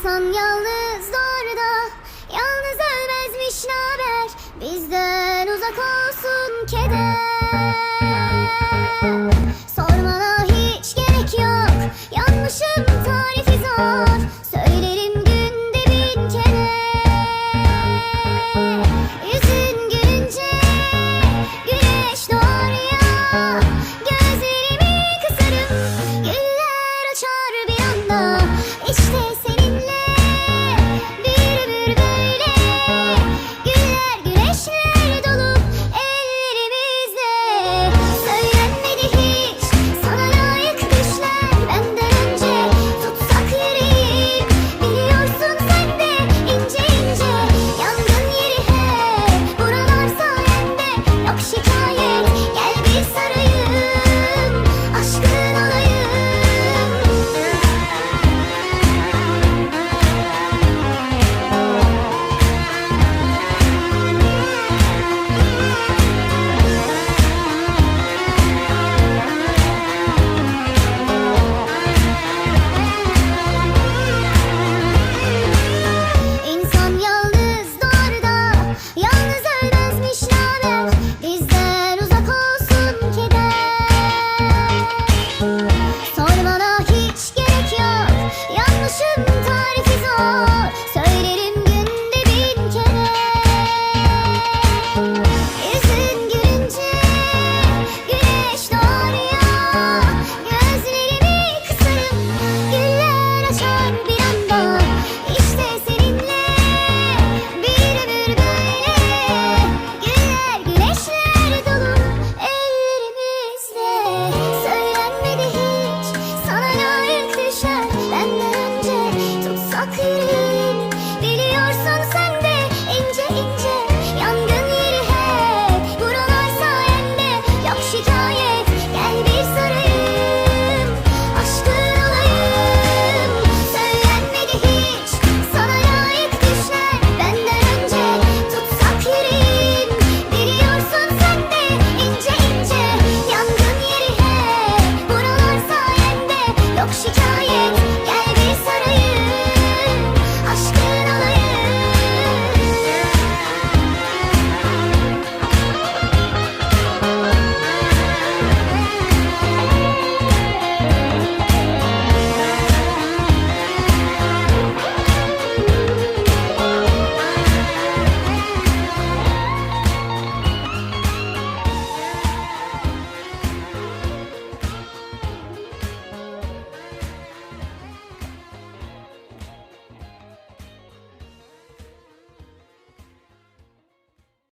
İnsan yalnız doğru da Yalnız ölmezmiş naber? Bizden uzak olsun keder. Sormana hiç gerek yok Yanlışın tarifi zor Candy